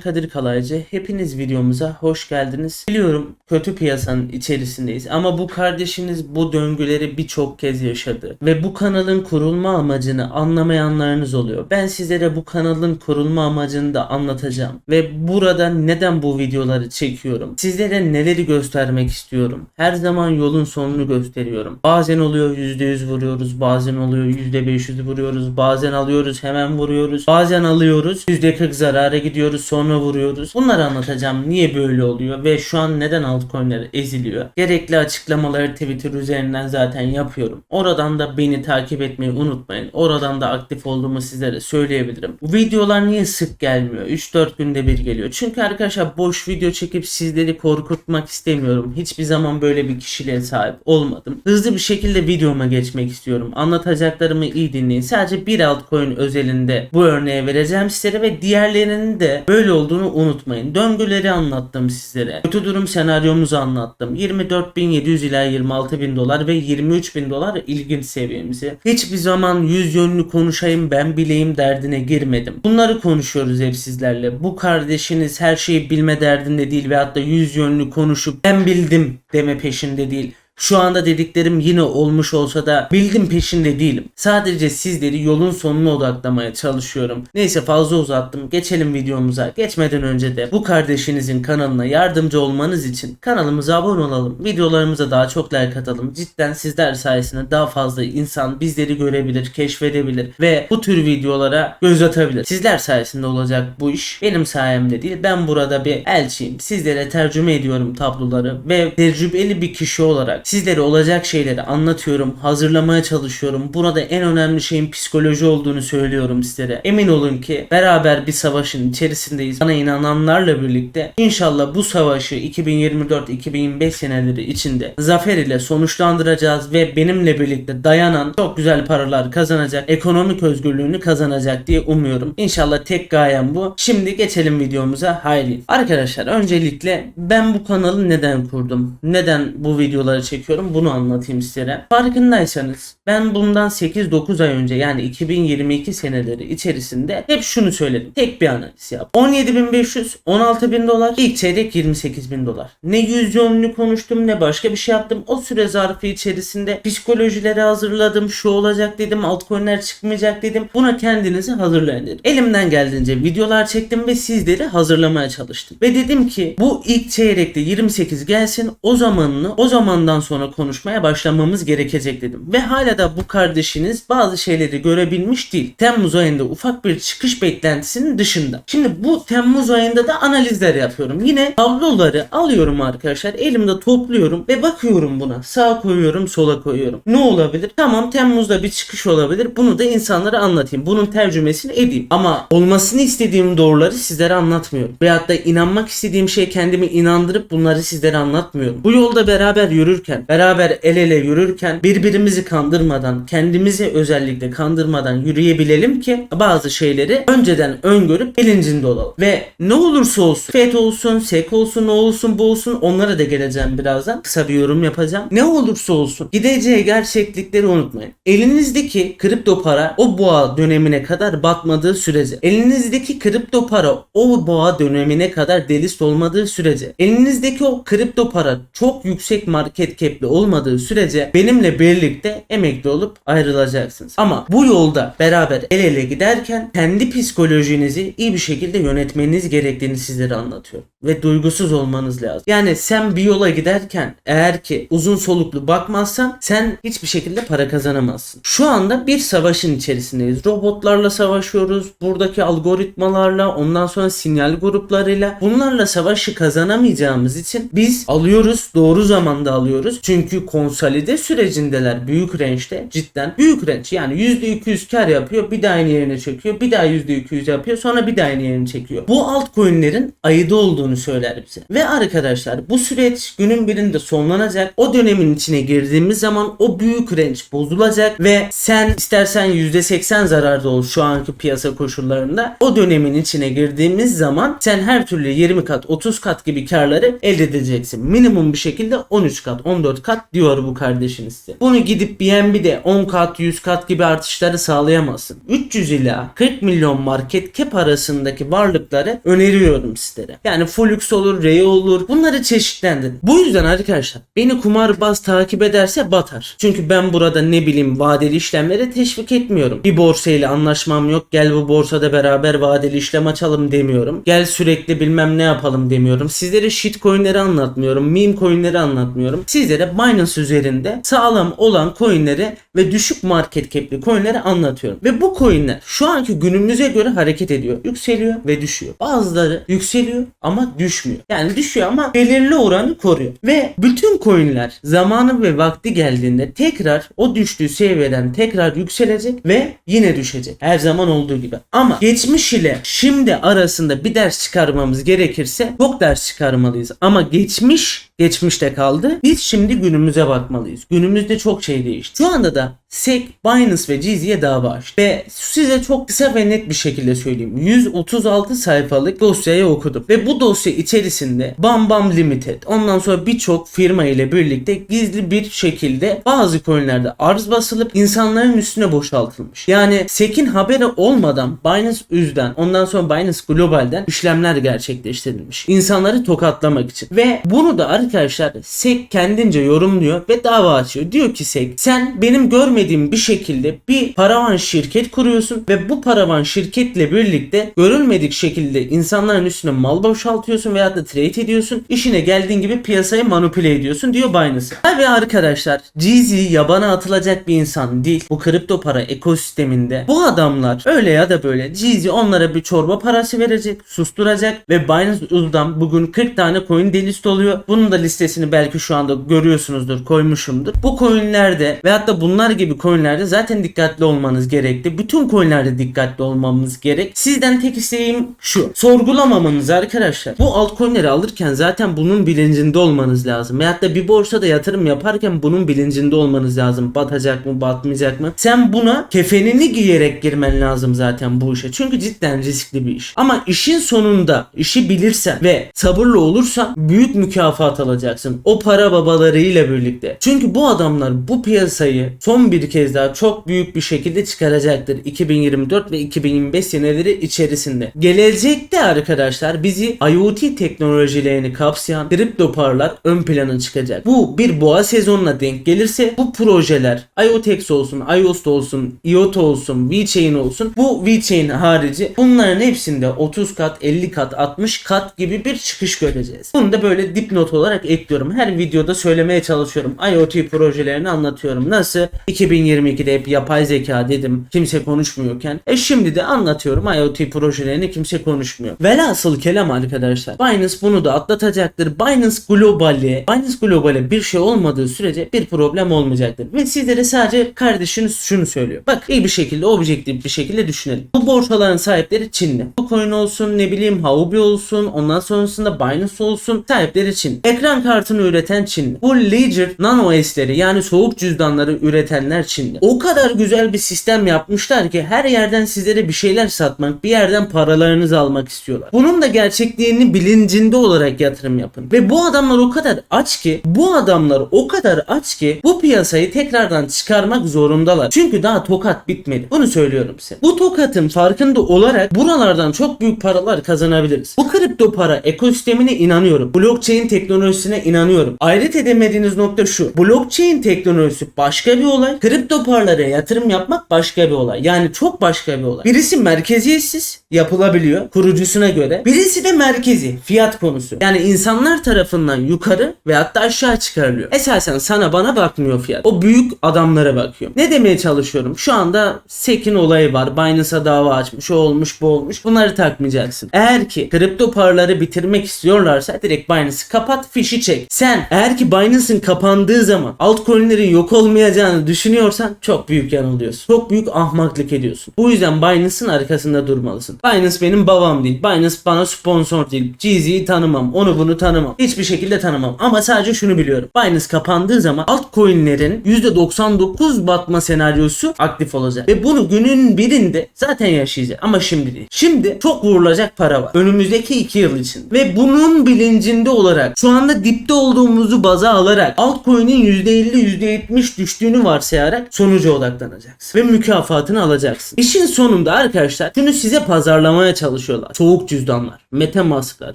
Kadir Kalaycı. Hepiniz videomuza hoş geldiniz. Biliyorum kötü piyasanın içerisindeyiz ama bu kardeşiniz bu döngüleri birçok kez yaşadı. Ve bu kanalın kurulma amacını anlamayanlarınız oluyor. Ben sizlere bu kanalın kurulma amacını da anlatacağım. Ve burada neden bu videoları çekiyorum? Sizlere neleri göstermek istiyorum? Her zaman yolun sonunu gösteriyorum. Bazen oluyor %100 vuruyoruz, bazen oluyor %500 vuruyoruz, bazen alıyoruz hemen vuruyoruz, bazen alıyoruz %40 zarara gidiyoruz sonra vuruyoruz. Bunları anlatacağım. Niye böyle oluyor ve şu an neden altcoin'ler eziliyor? Gerekli açıklamaları Twitter üzerinden zaten yapıyorum. Oradan da beni takip etmeyi unutmayın. Oradan da aktif olduğumu sizlere söyleyebilirim. Bu videolar niye sık gelmiyor? 3-4 günde bir geliyor. Çünkü arkadaşlar boş video çekip sizleri korkutmak istemiyorum. Hiçbir zaman böyle bir kişiliğe sahip olmadım. Hızlı bir şekilde videoma geçmek istiyorum. Anlatacaklarımı iyi dinleyin. Sadece bir altcoin özelinde bu örneği vereceğim sizlere ve diğerlerinin de böyle olduğunu unutmayın. Döngüleri anlattım sizlere. Kötü durum senaryomuzu anlattım. 24.700 ila 26.000 dolar ve 23.000 dolar ilginç seviyemizi. Hiçbir zaman yüz yönlü konuşayım ben bileyim derdine girmedim. Bunları konuşuyoruz hep sizlerle. Bu kardeşiniz her şeyi bilme derdinde değil ve hatta yüz yönlü konuşup ben bildim deme peşinde değil. Şu anda dediklerim yine olmuş olsa da bildim peşinde değilim. Sadece sizleri yolun sonuna odaklamaya çalışıyorum. Neyse fazla uzattım. Geçelim videomuza. Geçmeden önce de bu kardeşinizin kanalına yardımcı olmanız için kanalımıza abone olalım. Videolarımıza daha çok like atalım. Cidden sizler sayesinde daha fazla insan bizleri görebilir, keşfedebilir ve bu tür videolara göz atabilir. Sizler sayesinde olacak bu iş. Benim sayemde değil. Ben burada bir elçiyim. Sizlere tercüme ediyorum tabloları ve tecrübeli bir kişi olarak sizlere olacak şeyleri anlatıyorum, hazırlamaya çalışıyorum. Burada en önemli şeyin psikoloji olduğunu söylüyorum sizlere. Emin olun ki beraber bir savaşın içerisindeyiz. Bana inananlarla birlikte inşallah bu savaşı 2024-2025 seneleri içinde zafer ile sonuçlandıracağız ve benimle birlikte dayanan çok güzel paralar kazanacak, ekonomik özgürlüğünü kazanacak diye umuyorum. İnşallah tek gayem bu. Şimdi geçelim videomuza. Haydi. Arkadaşlar öncelikle ben bu kanalı neden kurdum? Neden bu videoları çekiyorum? Bunu anlatayım sizlere. Farkındaysanız ben bundan 8-9 ay önce yani 2022 seneleri içerisinde hep şunu söyledim. Tek bir analiz yap. 17.500, 16.000 dolar, ilk çeyrek 28.000 dolar. Ne yüz yönlü konuştum ne başka bir şey yaptım. O süre zarfı içerisinde psikolojileri hazırladım. Şu olacak dedim, altcoin'ler çıkmayacak dedim. Buna kendinizi hazırlayın dedim. Elimden geldiğince videolar çektim ve sizleri hazırlamaya çalıştım. Ve dedim ki bu ilk çeyrekte 28 gelsin o zamanını o zamandan sonra konuşmaya başlamamız gerekecek dedim. Ve hala da bu kardeşiniz bazı şeyleri görebilmiş değil. Temmuz ayında ufak bir çıkış beklentisinin dışında. Şimdi bu Temmuz ayında da analizler yapıyorum. Yine tabloları alıyorum arkadaşlar. Elimde topluyorum ve bakıyorum buna. Sağa koyuyorum, sola koyuyorum. Ne olabilir? Tamam Temmuz'da bir çıkış olabilir. Bunu da insanlara anlatayım. Bunun tercümesini edeyim. Ama olmasını istediğim doğruları sizlere anlatmıyorum. Veyahut da inanmak istediğim şeye kendimi inandırıp bunları sizlere anlatmıyorum. Bu yolda beraber yürürken, beraber el ele yürürken birbirimizi kandırmadan, kendimizi özellikle kandırmadan yürüyebilelim ki bazı şeyleri önceden öngörüp bilincinde olalım. Ve ne olursa olsun, FED olsun, SEK olsun, ne olsun, bu olsun onlara da geleceğim birazdan. Kısa bir yorum yapacağım. Ne olursa olsun gideceği gerçeklikleri unutmayın. Elinizdeki kripto para o boğa dönemine kadar batmadığı sürece, elinizdeki kripto para o boğa dönemine kadar delist olmadığı sürece, elinizdeki o kripto para çok yüksek market cap'li olmadığı sürece benimle birlikte emekli olup ayrılacaksınız. Ama bu yolda beraber el ele giderken kendi psikolojinizi iyi bir şekilde yönetmeniz gerektiğini sizlere anlatıyorum. Ve duygusuz olmanız lazım. Yani sen bir yola giderken eğer ki uzun soluklu bakmazsan sen hiçbir şekilde para kazanamazsın. Şu anda bir savaşın içerisindeyiz. Robotlarla savaşıyoruz. Buradaki algoritmalarla ondan sonra sinyal gruplarıyla bunlarla savaşı kazanamayacağımız için biz alıyoruz. Doğru zamanda alıyoruz. Çünkü konsolide sürecindeler büyük range'de cidden büyük range yani %200 kar yapıyor bir daha aynı yerine çekiyor bir daha %200 yapıyor sonra bir daha aynı yerine çekiyor. Bu altcoin'lerin ayıda olduğunu söyler bize. Ve arkadaşlar bu süreç günün birinde sonlanacak. O dönemin içine girdiğimiz zaman o büyük range bozulacak ve sen istersen %80 zararda ol şu anki piyasa koşullarında o dönemin içine girdiğimiz zaman sen her türlü 20 kat 30 kat gibi karları elde edeceksin. Minimum bir şekilde 13 kat 14 14 kat diyor bu kardeşiniz size. Bunu gidip BNB'de 10 kat 100 kat gibi artışları sağlayamazsın. 300 ila 40 milyon market cap arasındaki varlıkları öneriyorum sizlere. Yani Flux olur, Ray olur. Bunları çeşitlendirin. Bu yüzden arkadaşlar beni kumarbaz takip ederse batar. Çünkü ben burada ne bileyim vadeli işlemlere teşvik etmiyorum. Bir borsayla anlaşmam yok. Gel bu borsada beraber vadeli işlem açalım demiyorum. Gel sürekli bilmem ne yapalım demiyorum. Sizlere shitcoin'leri anlatmıyorum. Meme coin'leri anlatmıyorum. Sizlere Binance üzerinde sağlam olan coin'leri ve düşük market cap'li coin'leri anlatıyorum. Ve bu coin'ler şu anki günümüze göre hareket ediyor. Yükseliyor ve düşüyor. Bazıları yükseliyor ama düşmüyor. Yani düşüyor ama belirli oranı koruyor. Ve bütün coin'ler zamanı ve vakti geldiğinde tekrar o düştüğü seviyeden tekrar yükselecek ve yine düşecek. Her zaman olduğu gibi. Ama geçmiş ile şimdi arasında bir ders çıkarmamız gerekirse çok ders çıkarmalıyız. Ama geçmiş geçmişte kaldı. Biz şimdi günümüze bakmalıyız. Günümüzde çok şey değişti. Şu anda da SEC, Binance ve Jeezy'ye dava açtı. Ve size çok kısa ve net bir şekilde söyleyeyim. 136 sayfalık dosyayı okudum. Ve bu dosya içerisinde Bam Bam Limited, ondan sonra birçok firma ile birlikte gizli bir şekilde bazı coinlerde arz basılıp insanların üstüne boşaltılmış. Yani SEC'in haberi olmadan Binance Üz'den, ondan sonra Binance Global'den işlemler gerçekleştirilmiş. İnsanları tokatlamak için. Ve bunu da arkadaşlar SEC kendince yorumluyor ve dava açıyor. Diyor ki SEC sen benim görmediğim bir şekilde bir paravan şirket kuruyorsun ve bu paravan şirketle birlikte görülmedik şekilde insanların üstüne mal boşaltıyorsun veya da trade ediyorsun. İşine geldiğin gibi piyasayı manipüle ediyorsun diyor Binance. Tabi arkadaşlar GZ yabana atılacak bir insan değil. Bu kripto para ekosisteminde bu adamlar öyle ya da böyle GZ onlara bir çorba parası verecek, susturacak ve Binance Uz'dan bugün 40 tane coin delist oluyor. Bunun da listesini belki şu anda görüyorsunuzdur, koymuşumdur. Bu coinlerde ve hatta bunlar gibi coinlerde zaten dikkatli olmanız gerekli. Bütün coinlerde dikkatli olmamız gerek. Sizden tek isteğim şu. Sorgulamamanız arkadaşlar. Bu altcoin'leri alırken zaten bunun bilincinde olmanız lazım. Veyahut da bir borsada yatırım yaparken bunun bilincinde olmanız lazım. Batacak mı, batmayacak mı? Sen buna kefenini giyerek girmen lazım zaten bu işe. Çünkü cidden riskli bir iş. Ama işin sonunda işi bilirsen ve sabırlı olursan büyük mükafat alacaksın. O para babalarıyla birlikte. Çünkü bu adamlar bu piyasayı son bir kez daha çok büyük bir şekilde çıkaracaktır. 2024 ve 2025 seneleri içerisinde. Gelecekte arkadaşlar bizi IoT teknolojilerini kapsayan kripto paralar ön plana çıkacak. Bu bir boğa sezonuna denk gelirse bu projeler IoTex olsun, iOS olsun, IoT olsun, VeChain olsun. Bu VeChain harici bunların hepsinde 30 kat, 50 kat, 60 kat gibi bir çıkış göreceğiz. Bunu da böyle dipnot olarak ekliyorum. Her videoda söylemeye çalışıyorum. IoT projelerini anlatıyorum. Nasıl? 2022'de hep yapay zeka dedim. Kimse konuşmuyorken. E şimdi de anlatıyorum IoT projelerini kimse konuşmuyor. Velhasıl kelam arkadaşlar. Binance bunu da atlatacaktır. Binance Global'e Binance Global'e bir şey olmadığı sürece bir problem olmayacaktır. Ve sizlere sadece kardeşiniz şunu söylüyor. Bak iyi bir şekilde objektif bir şekilde düşünelim. Bu borsaların sahipleri Çinli. Bu coin olsun ne bileyim Huobi olsun ondan sonrasında Binance olsun sahipleri Çin. Ekran kartını üreten Çinli. Bu Ledger Nano S'leri yani soğuk cüzdanları üretenler Çinli. O kadar güzel bir sistem yapmışlar ki her yerden sizlere bir şeyler satmak, bir yerden paralarınızı almak istiyorlar. Bunun da gerçekliğini bilincinde olarak yatırım yapın. Ve bu adamlar o kadar aç ki, bu adamlar o kadar aç ki bu piyasayı tekrardan çıkarmak zorundalar. Çünkü daha tokat bitmedi. Bunu söylüyorum size. Bu tokatın farkında olarak buralardan çok büyük paralar kazanabiliriz. Bu kripto para ekosistemine inanıyorum. Blockchain teknolojisine inanıyorum. Ayrıt edemediğiniz nokta şu. Blockchain teknolojisi başka bir olay. Kripto paralara yatırım yapmak başka bir olay. Yani çok başka bir olay. Birisi merkeziyetsiz yapılabiliyor kurucusuna göre. Birisi de merkezi fiyat konusu. Yani insanlar tarafından yukarı ve hatta aşağı çıkarılıyor. Esasen sana bana bakmıyor fiyat. O büyük adamlara bakıyor. Ne demeye çalışıyorum? Şu anda SEC'in olayı var. Binance'a dava açmış. O olmuş bu olmuş. Bunları takmayacaksın. Eğer ki kripto paraları bitirmek istiyorlarsa direkt Binance'ı kapat fişi çek. Sen eğer ki Binance'ın kapandığı zaman altcoin'lerin yok olmayacağını düşünüyorsan çok büyük yanılıyorsun. Çok büyük ahmaklık ediyorsun. Bu yüzden Binance'ın arkasında durmalısın. Binance benim babam değil. Binance bana sponsor değil. GZ'yi tanımam. Onu bunu tanımam. Hiçbir şekilde tanımam. Ama sadece şunu biliyorum. Binance kapandığı zaman altcoin'lerin %99 batma senaryosu aktif olacak. Ve bunu günün birinde zaten yaşayacak. Ama şimdi değil. Şimdi çok vurulacak para var. Önümüzdeki 2 yıl için. Ve bunun bilincinde olarak şu anda dipte olduğumuzu baza alarak altcoin'in %50 %70 düştüğünü varsayarak sonuca odaklanacaksın. Ve mükafatını alacaksın. İşin sonunda arkadaşlar şunu size pazarlamaya çalışıyorlar. Soğuk cüzdanlar, metamasklar.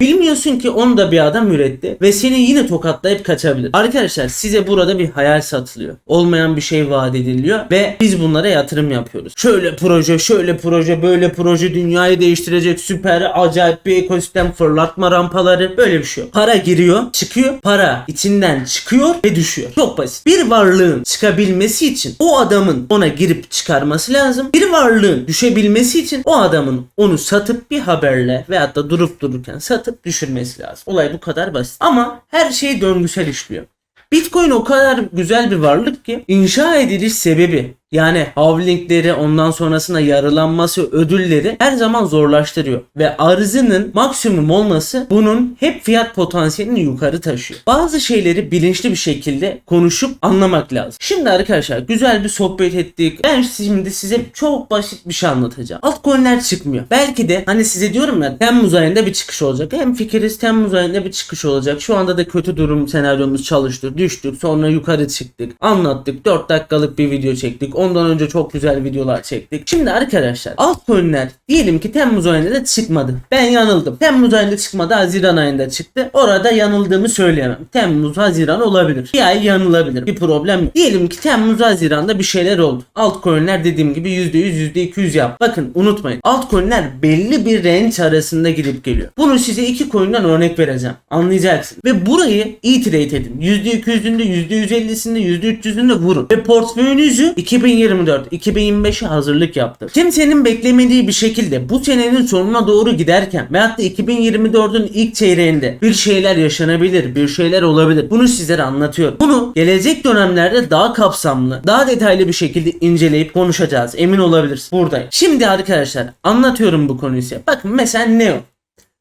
Bilmiyorsun ki onu da bir adam üretti ve seni yine tokatlayıp kaçabilir. Arkadaşlar size burada bir hayal satılıyor. Olmayan bir şey vaat ediliyor ve biz bunlara yatırım yapıyoruz. Şöyle proje, şöyle proje, böyle proje dünyayı değiştirecek süper acayip bir ekosistem fırlatma rampaları böyle bir şey yok. Para giriyor, çıkıyor, para içinden çıkıyor ve düşüyor. Çok basit. Bir varlığın çıkabilmesi için o adamın ona girip çıkarması lazım. Bir varlığın düşebilmesi için o adamın onu satıp bir haberle veyahut da durup dururken satıp düşürmesi lazım. Olay bu kadar basit. Ama her şey döngüsel işliyor. Bitcoin o kadar güzel bir varlık ki inşa ediliş sebebi yani halvingleri ondan sonrasında yarılanması ödülleri her zaman zorlaştırıyor. Ve arzının maksimum olması bunun hep fiyat potansiyelini yukarı taşıyor. Bazı şeyleri bilinçli bir şekilde konuşup anlamak lazım. Şimdi arkadaşlar güzel bir sohbet ettik. Ben şimdi size çok basit bir şey anlatacağım. Altcoin'ler çıkmıyor. Belki de hani size diyorum ya Temmuz ayında bir çıkış olacak. Hem fikiriz Temmuz ayında bir çıkış olacak. Şu anda da kötü durum senaryomuz çalıştı. Düştük sonra yukarı çıktık. Anlattık. 4 dakikalık bir video çektik. Ondan önce çok güzel videolar çektik. Şimdi arkadaşlar altcoin'ler diyelim ki Temmuz ayında da çıkmadı. Ben yanıldım. Temmuz ayında çıkmadı. Haziran ayında çıktı. Orada yanıldığımı söyleyemem. Temmuz, Haziran olabilir. Bir ay yanılabilir. Bir problem yok. Diyelim ki Temmuz, Haziran'da bir şeyler oldu. Altcoin'ler dediğim gibi %100, %200 yap. Bakın unutmayın. Altcoin'ler belli bir range arasında gidip geliyor. Bunu size iki coin'den örnek vereceğim. Anlayacaksın. Ve burayı iyi trade edin. %200'ünde, %150'sinde, %300'ünde vurun. Ve portföyünüzü 2024, 2025'e hazırlık yaptım. Kimsenin beklemediği bir şekilde bu senenin sonuna doğru giderken veyahut da 2024'ün ilk çeyreğinde bir şeyler yaşanabilir, bir şeyler olabilir. Bunu sizlere anlatıyorum. Bunu gelecek dönemlerde daha kapsamlı, daha detaylı bir şekilde inceleyip konuşacağız. Emin olabilirsiniz. Buradayım. Şimdi arkadaşlar anlatıyorum bu konuyu size. Bakın mesela Neo.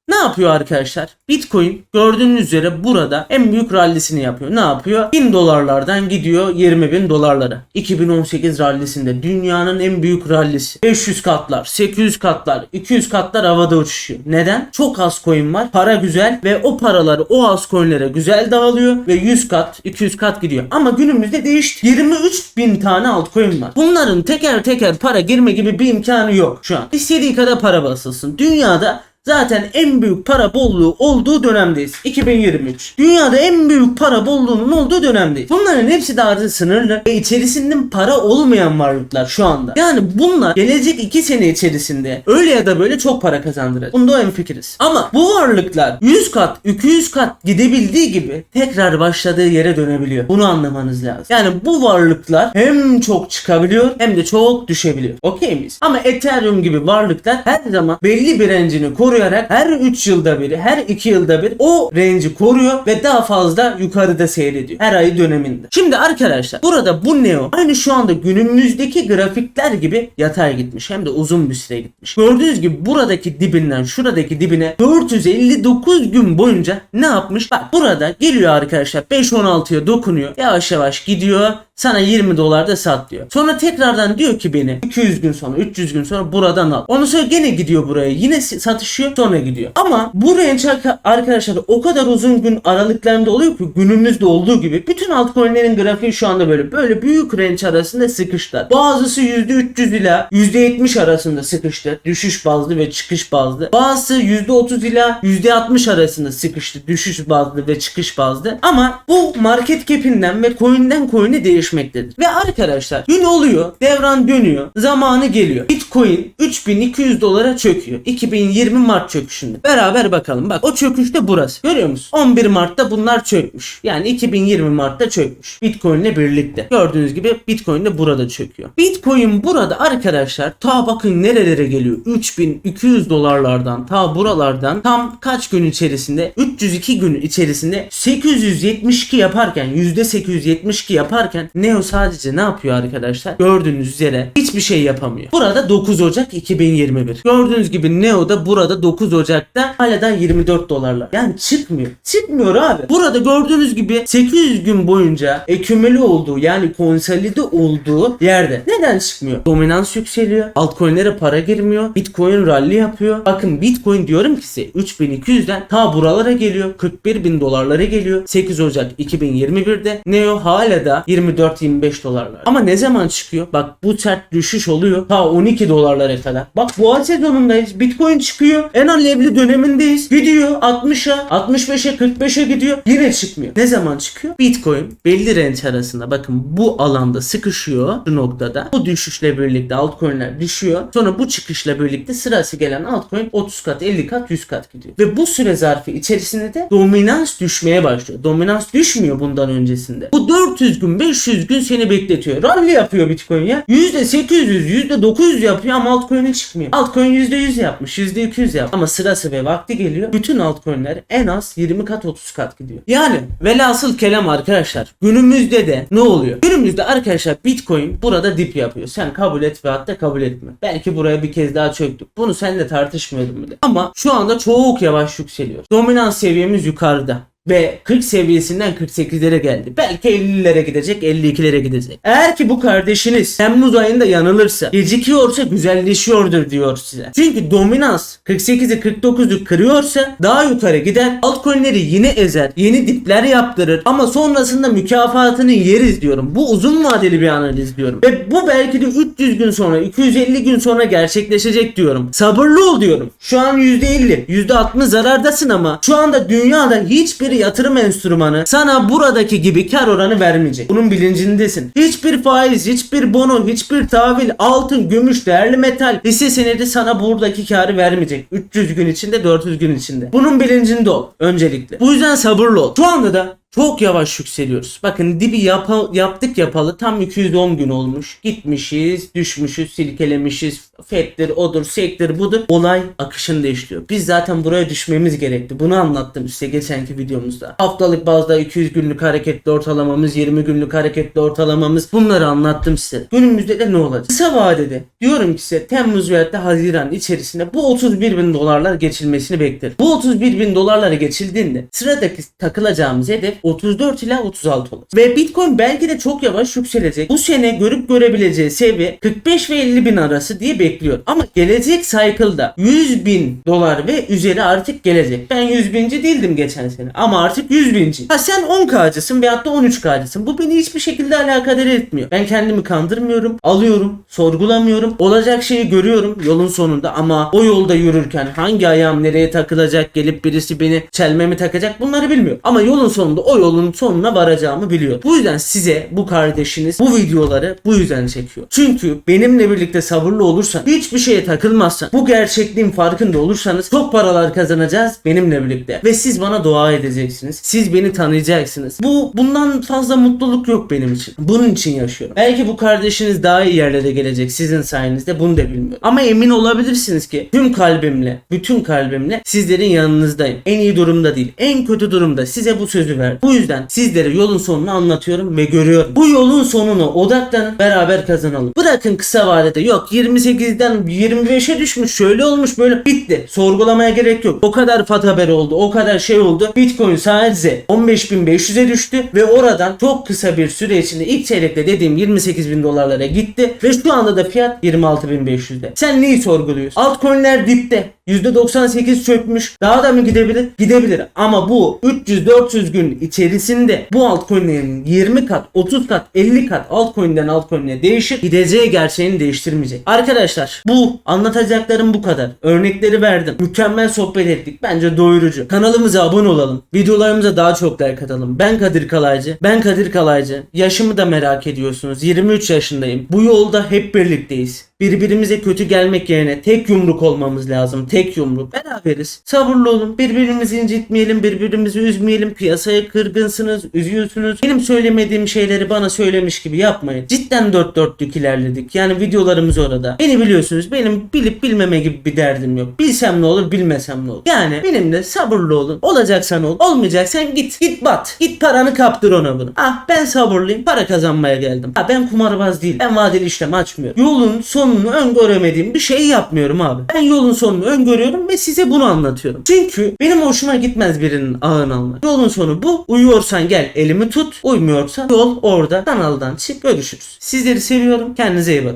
Ne yapıyor arkadaşlar? Bitcoin gördüğünüz üzere burada en büyük rallisini yapıyor. Ne yapıyor? 1000 dolarlardan gidiyor 20 bin dolarlara. 2018 rallisinde dünyanın en büyük rallisi. 500 katlar, 800 katlar, 200 katlar havada uçuşuyor. Neden? Çok az coin var. Para güzel ve o paraları o az coinlere güzel dağılıyor ve 100 kat, 200 kat gidiyor. Ama günümüzde değişti. 23 bin tane altcoin var. Bunların teker teker para girme gibi bir imkanı yok şu an. İstediği kadar para basılsın. Dünyada Zaten en büyük para bolluğu olduğu dönemdeyiz. 2023. Dünyada en büyük para bolluğunun olduğu dönemdeyiz. Bunların hepsi de arzı sınırlı ve içerisinde para olmayan varlıklar şu anda. Yani bunlar gelecek 2 sene içerisinde öyle ya da böyle çok para kazandıracak. Bunda en fikiriz. Ama bu varlıklar 100 kat, 200 kat gidebildiği gibi tekrar başladığı yere dönebiliyor. Bunu anlamanız lazım. Yani bu varlıklar hem çok çıkabiliyor hem de çok düşebiliyor. Okey miyiz? Ama Ethereum gibi varlıklar her zaman belli bir range'ini koruyarak her 3 yılda bir, her 2 yılda bir o range'i koruyor ve daha fazla yukarıda seyrediyor. Her ay döneminde. Şimdi arkadaşlar burada bu Neo aynı şu anda günümüzdeki grafikler gibi yatay gitmiş. Hem de uzun bir süre gitmiş. Gördüğünüz gibi buradaki dibinden şuradaki dibine 459 gün boyunca ne yapmış? Bak burada geliyor arkadaşlar 5.16'ya dokunuyor. Yavaş yavaş gidiyor. Sana 20 dolar da sat diyor. Sonra tekrardan diyor ki beni 200 gün sonra 300 gün sonra buradan al. Ondan sonra gene gidiyor buraya. Yine satışıyor sonra gidiyor. Ama bu range arka- arkadaşlar o kadar uzun gün aralıklarında oluyor ki günümüzde olduğu gibi bütün altcoin'lerin grafiği şu anda böyle. Böyle büyük range arasında sıkıştılar. Bazısı %300 ila %70 arasında sıkıştı. Düşüş bazlı ve çıkış bazlı. Bazısı %30 ila %60 arasında sıkıştı. Düşüş bazlı ve çıkış bazlı. Ama bu market cap'inden ve coin'den coin'e değişmektedir. Ve arkadaşlar gün oluyor, devran dönüyor, zamanı geliyor. Bitcoin 3200 dolara çöküyor. 2020 Mart çöküşünde. Beraber bakalım. Bak o çöküşte burası. Görüyor musun? 11 Mart'ta bunlar çökmüş. Yani 2020 Mart'ta çökmüş. Bitcoin ile birlikte. Gördüğünüz gibi Bitcoin de burada çöküyor. Bitcoin burada arkadaşlar ta bakın nerelere geliyor. 3200 dolarlardan ta buralardan tam kaç gün içerisinde 302 gün içerisinde 872 yaparken %872 yaparken Neo sadece ne yapıyor arkadaşlar? Gördüğünüz üzere hiçbir şey yapamıyor. Burada 9 Ocak 2021. Gördüğünüz gibi Neo da burada 9 Ocak'ta hala da 24 dolarlar. Yani çıkmıyor. Çıkmıyor abi. Burada gördüğünüz gibi 800 gün boyunca ekümeli olduğu yani konsolide olduğu yerde neden çıkmıyor? Dominans yükseliyor. Altcoin'lere para girmiyor. Bitcoin rally yapıyor. Bakın Bitcoin diyorum ki size 3200'den ta buralara geliyor. 41 bin dolarlara geliyor. 8 Ocak 2021'de Neo hala da 24-25 dolarlar. Ama ne zaman çıkıyor? Bak bu sert düşüş oluyor. Ta 12 dolarlara kadar. Bak boğa sezonundayız. Bitcoin çıkıyor. En alevli dönemindeyiz. Gidiyor 60'a, 65'e, 45'e gidiyor. Yine çıkmıyor. Ne zaman çıkıyor? Bitcoin belli range arasında bakın bu alanda sıkışıyor şu noktada. Bu düşüşle birlikte altcoin'ler düşüyor. Sonra bu çıkışla birlikte sırası gelen altcoin 30 kat, 50 kat, 100 kat gidiyor. Ve bu süre zarfı içerisinde de dominans düşmeye başlıyor. Dominans düşmüyor bundan öncesinde. Bu 400 gün, 500 gün seni bekletiyor. Rally yapıyor Bitcoin ya. %800, %900 yapıyor ama altcoin'e çıkmıyor. Altcoin %100 yapmış, %200 yapmış. Ama sırası ve vakti geliyor. Bütün altcoin'ler en az 20 kat, 30 kat gidiyor. Yani velhasıl kelam arkadaşlar. Günümüzde de ne oluyor? Günümüzde arkadaşlar Bitcoin burada dip yapıyor. Sen kabul et ve hatta kabul etme. Belki buraya bir kez daha çöktük. Bunu seninle tartışmıyordum bile. Ama şu anda çok yavaş yükseliyor. Dominans seviyemiz yukarıda. Ve 40 seviyesinden 48'lere geldi. Belki 50'lere gidecek, 52'lere gidecek. Eğer ki bu kardeşiniz Temmuz ayında yanılırsa, gecikiyorsa güzelleşiyordur diyor size. Çünkü dominans 48'i 49'u kırıyorsa daha yukarı gider. Altcoin'leri yine ezer, yeni dipler yaptırır ama sonrasında mükafatını yeriz diyorum. Bu uzun vadeli bir analiz diyorum. Ve bu belki de 300 gün sonra, 250 gün sonra gerçekleşecek diyorum. Sabırlı ol diyorum. Şu an %50, %60 zarardasın ama şu anda dünyada hiçbir yatırım enstrümanı sana buradaki gibi kar oranı vermeyecek. Bunun bilincindesin. Hiçbir faiz, hiçbir bono, hiçbir tahvil, altın, gümüş, değerli metal, hisse senedi sana buradaki karı vermeyecek. 300 gün içinde, 400 gün içinde. Bunun bilincinde ol öncelikle. Bu yüzden sabırlı ol. Şu anda da çok yavaş yükseliyoruz. Bakın dibi yapa, yaptık yapalı tam 210 gün olmuş. Gitmişiz, düşmüşüz, silkelemişiz. Fettir, odur, sektir, budur. Olay akışında işliyor. Biz zaten buraya düşmemiz gerekti. Bunu anlattım size geçenki videomuzda. Haftalık bazda 200 günlük hareketli ortalamamız, 20 günlük hareketli ortalamamız. Bunları anlattım size. Günümüzde de ne olacak? Kısa vadede diyorum ki size Temmuz veya da Haziran içerisinde bu 31 bin dolarlar geçilmesini beklerim. Bu 31 bin dolarlara geçildiğinde sıradaki takılacağımız hedef 34 ila 36 olur. Ve Bitcoin belki de çok yavaş yükselecek. Bu sene görüp görebileceği seviye 45 ve 50 bin arası diye bekliyor. Ama gelecek cycle'da 100 bin dolar ve üzeri artık gelecek. Ben 100 binci değildim geçen sene ama artık 100 binci. Ha sen 10k'cısın veyahut da 13k'cısın. Bu beni hiçbir şekilde alakadar etmiyor. Ben kendimi kandırmıyorum. Alıyorum. Sorgulamıyorum. Olacak şeyi görüyorum yolun sonunda ama o yolda yürürken hangi ayağım nereye takılacak gelip birisi beni çelmemi takacak bunları bilmiyorum. Ama yolun sonunda o yolun sonuna varacağımı biliyorum. Bu yüzden size bu kardeşiniz bu videoları bu yüzden çekiyor. Çünkü benimle birlikte sabırlı olursan hiçbir şeye takılmazsan bu gerçekliğin farkında olursanız çok paralar kazanacağız benimle birlikte. Ve siz bana dua edeceksiniz. Siz beni tanıyacaksınız. Bu bundan fazla mutluluk yok benim için. Bunun için yaşıyorum. Belki bu kardeşiniz daha iyi yerlere gelecek sizin sayenizde bunu da bilmiyorum. Ama emin olabilirsiniz ki tüm kalbimle, bütün kalbimle sizlerin yanınızdayım. En iyi durumda değil, en kötü durumda size bu sözü verdim. Bu yüzden sizlere yolun sonunu anlatıyorum ve görüyorum. Bu yolun sonuna odaklanın beraber kazanalım. Bırakın kısa vadede yok 28'den 25'e düşmüş şöyle olmuş böyle bitti. Sorgulamaya gerek yok. O kadar fat haber oldu. O kadar şey oldu. Bitcoin sadece 15.500'e düştü ve oradan çok kısa bir süre içinde ilk çeyrekte dediğim 28.000 dolarlara gitti ve şu anda da fiyat 26.500'de. Sen neyi sorguluyorsun? Altcoin'ler dipte. %98 çökmüş. Daha da mı gidebilir? Gidebilir. Ama bu 300-400 gün içerisinde bu altcoin'lerin 20 kat, 30 kat, 50 kat altcoin'den altcoin'e değişir. Gideceği gerçeğini değiştirmeyecek. Arkadaşlar bu anlatacaklarım bu kadar. Örnekleri verdim. Mükemmel sohbet ettik. Bence doyurucu. Kanalımıza abone olalım. Videolarımıza daha çok like atalım. Ben Kadir Kalaycı. Ben Kadir Kalaycı. Yaşımı da merak ediyorsunuz. 23 yaşındayım. Bu yolda hep birlikteyiz. Birbirimize kötü gelmek yerine tek yumruk olmamız lazım. Tek yumruk. Beraberiz. Sabırlı olun. Birbirimizi incitmeyelim. Birbirimizi üzmeyelim. Piyasaya kırgınsınız. Üzüyorsunuz. Benim söylemediğim şeyleri bana söylemiş gibi yapmayın. Cidden dört dörtlük ilerledik. Yani videolarımız orada. Beni biliyorsunuz. Benim bilip bilmeme gibi bir derdim yok. Bilsem ne olur bilmesem ne olur. Yani benimle sabırlı olun. Olacaksan ol. Olmayacaksan git. Git bat. Git paranı kaptır ona bunu. Ah ben sabırlıyım. Para kazanmaya geldim. Ha ben kumarbaz değil. Ben vadeli işlem açmıyorum. Yolun son sonunu öngöremediğim bir şey yapmıyorum abi. Ben yolun sonunu öngörüyorum ve size bunu anlatıyorum. Çünkü benim hoşuma gitmez birinin ağını almak. Yolun sonu bu. Uyuyorsan gel elimi tut. Uymuyorsa yol orada. Kanaldan çık görüşürüz. Sizleri seviyorum. Kendinize iyi bakın.